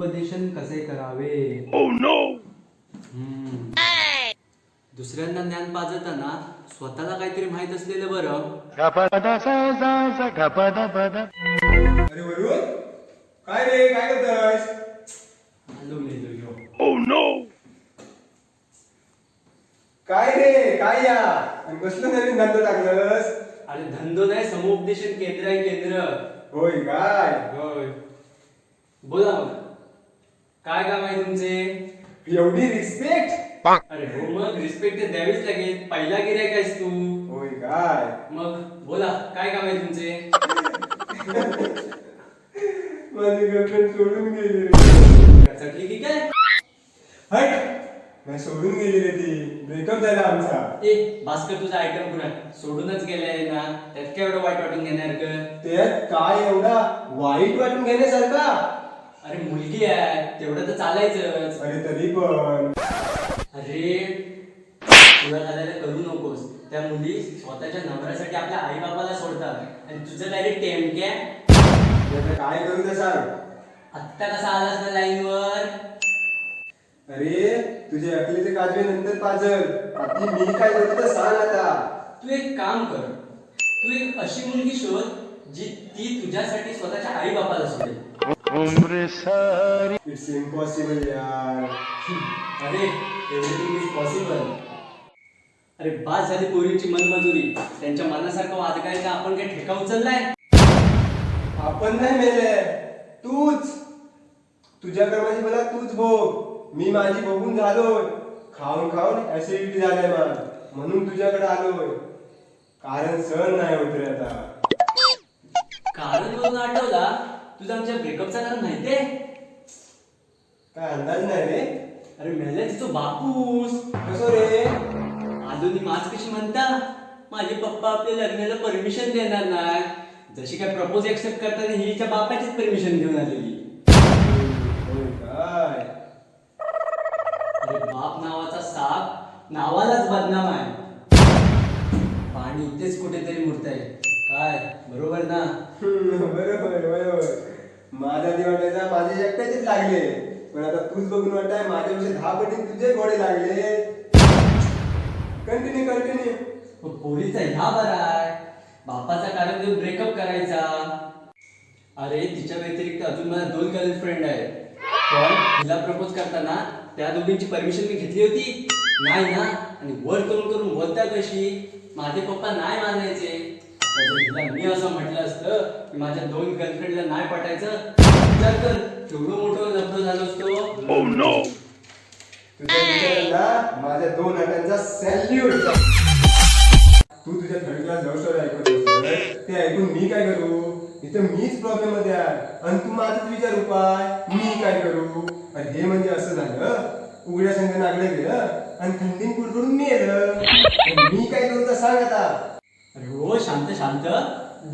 समुपदेशन कसे करावे? हम्म. दुसऱ्यांना ज्ञान पाजताना स्वतःला काहीतरी माहीत असलेलं बरं. अरे वरुण काय रे काय मेलो यो. काय रे काय या? आणि कसलं नवीन धंदो टाकलंस? अरे धंदो नाही समुपदेशन केंद्र आहे केंद्र. होय काय? होय. बोला मग. काय काम आहे तुमचे? एवढी रिस्पेक्ट अरे हो मग रिस्पेक्ट द्यावीच लागेल. पहिला गिऱ्हाईक आहेस तू. होय काय? मग बोला काय काम आहे तुमचे? माझी गर्लफ्रेंड सोडून गेली रे. चटली की काय? हट. नाही सोडून गेली रे ती. ब्रेकअप झाला आमचा. ए भास्कर तुझा आयटम कुणा सोडूनच गेलाय ना. त्यात काय एवढं वाईट वाटून घेणार ग? त्यात काय एवढा वाईट वाटून घेण्यासारखा? अरे मुलगी आहे. तेवढं तर चालायचंच. अरे तरी पण. अरे तुला घालायला करू नकोस. त्या मुली स्वतःच्या नवऱ्यासाठी आपल्या आई बाबाला सोडतात. आणि तुझं डायरेक्ट टेमक्या आता काय करू ते सांग आत्ता कसा आलास ना लाईनवर? अरे तुझे अकलीचे काजवे नंतर पाजल आधी मी काय करू ते सांग आता. तू एक काम कर. तू एक अशी मुलगी शोध जी ती तुझ्यासाठी स्वतःच्या आई बाबाला सोडेल. इट्स इम्पॉसिबल यार अरे एव्हरीथिंग इज पॉसिबल अरे बास झाली पोरींची मनमजुरी. त्यांच्या मनासारखं वाजगायचा आपण काय ठेका उचललाय आपण नाही मेले. तूच. तुझ्या कर्माची मला तूच भोग. मी माझी बघून झालोय. खाऊन खाऊन ऍसिडिटी झालंय मला. म्हणून तुझ्याकडे आलोय. कारण सहन नाही होत रे आता. कारण वरून आठवला? तुझा आमच्या ब्रेकअपचा कारण माहितीये? काय अंदाज नाही रे. अरे मेले तिचो बापूस. कसो रे? आधुनी माज कशी म्हणता? माझे पप्पा आपल्या लग्नाला परमिशन देणार नाही. जशी काय प्रपोज एक्सेप्ट करताना हिच्या बापाचीच परमिशन घेऊन आलेली. होय काय? अरे बाप नावाचा साप नावालाच बदनाम आहे. पाणी इथेच कुठेतरी मुरत आहे काय? बरोबर ना? बरोबर बरोबर. माझा ती वाटायचा माझे एकट्याचेच लागले पण आता तूच बघून वाटाय माझ्यापेक्षा दहा पटी तुझे घोडे लागले कंटिन्यू कंटिन्यू मग पोरीचा ह्या बरा आहे. बापाचा कारण देऊन ब्रेकअप करायचा. अरे तिच्या व्यतिरिक्त अजून मला दोन गर्लफ्रेंड आहेत. पण तिला प्रपोज करताना त्या दोघींची परमिशन मी घेतली होती. नाही ना? आणि वर करून करून बोलता कशी माझे पप्पा नाही मानायचे. तर जर तिला मी असं म्हटलं असतं की माझ्या दोन गर्लफ्रेंडला नाही पटायचं विचार कर केवढं मोठं लग्न झालं असतो. तुझ्या विचारांना माझ्या दोन हातांचा सॅल्यूट तू तुझ्या थर्ड क्लास लव्ह स्टोरी ऐकत होतास. ते ऐकून मी काय करू? इथं मीच प्रॉब्लेममध्ये आहे आणि तू माझाच विचार उपाय. मी काय करू? अरे हे म्हणजे असं झालं. उघड्या संघ नागडे गेलं. आणि थंडीन कुडकुडून मी येलं पण मी काय करू तर सांग आता अरे हो शांत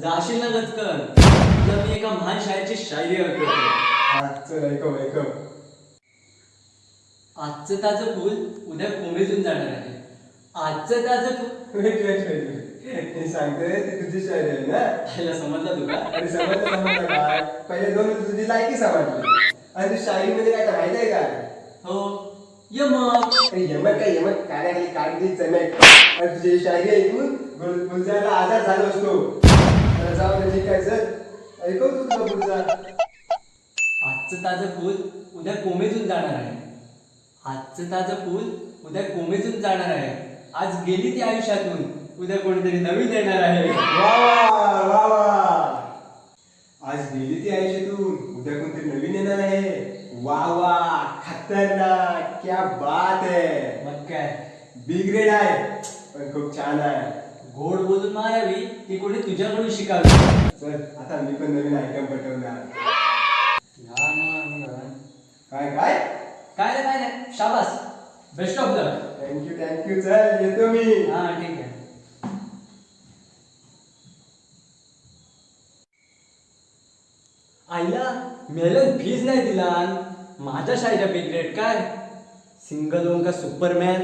जाशील ना गचकन तुला मी एका महान शाळेची शायरी हा चल ऐकव ऐकव. आजचं ताजं फुल उद्या कोमेजून जाणार आहे. आजचं ताजं फुल वेट वेट वेट हे सांगते ती तुझी शायरी आहे ना? समजलं तुला? अरे समजलं समजलं काय पहिले दोन तुझी लायकी समजली. आणि तू शायरी मध्ये काय माहिती आहे काय हो. ये मग अरे यमक काय यमक? काढायला काढली चमक आणि तुझी शायरी ऐकून गुलजारला आजार झालो असतो. तर जाऊ दे आहे चल. ऐकव तुझा पुढचा आजचं ताजं फुल उद्या कोमेजून जाणार आहे. आजचं ताजं फुल उद्या कोमेजून जाणार आहे. आज गेली ती आयुष्यातून. उद्या कोणीतरी नवीन येणार आहे. वा वा वा वा. आज गेली ती आयुष्यातून. उद्या कोणतरी नवीन येणार आहे. वा वा खतरनाक. क्या बात है मग काय? बी ग्रेड आहे. पण खूप छान आहे. गोड बोलून मारावी ती कोणी तुझ्याकडून शिकावी. चल आता मी पण नवीन आयटम पटवणार काय काय? काय रे काय नाही शाबास. Best of luck thank you thank you चल येतो मी. हा ठीक आहे. आईला मेलन फीज नाही दिला. माझ्या शाळेच्या बिग रेट काय? सिंगल होऊन का सुपरमॅन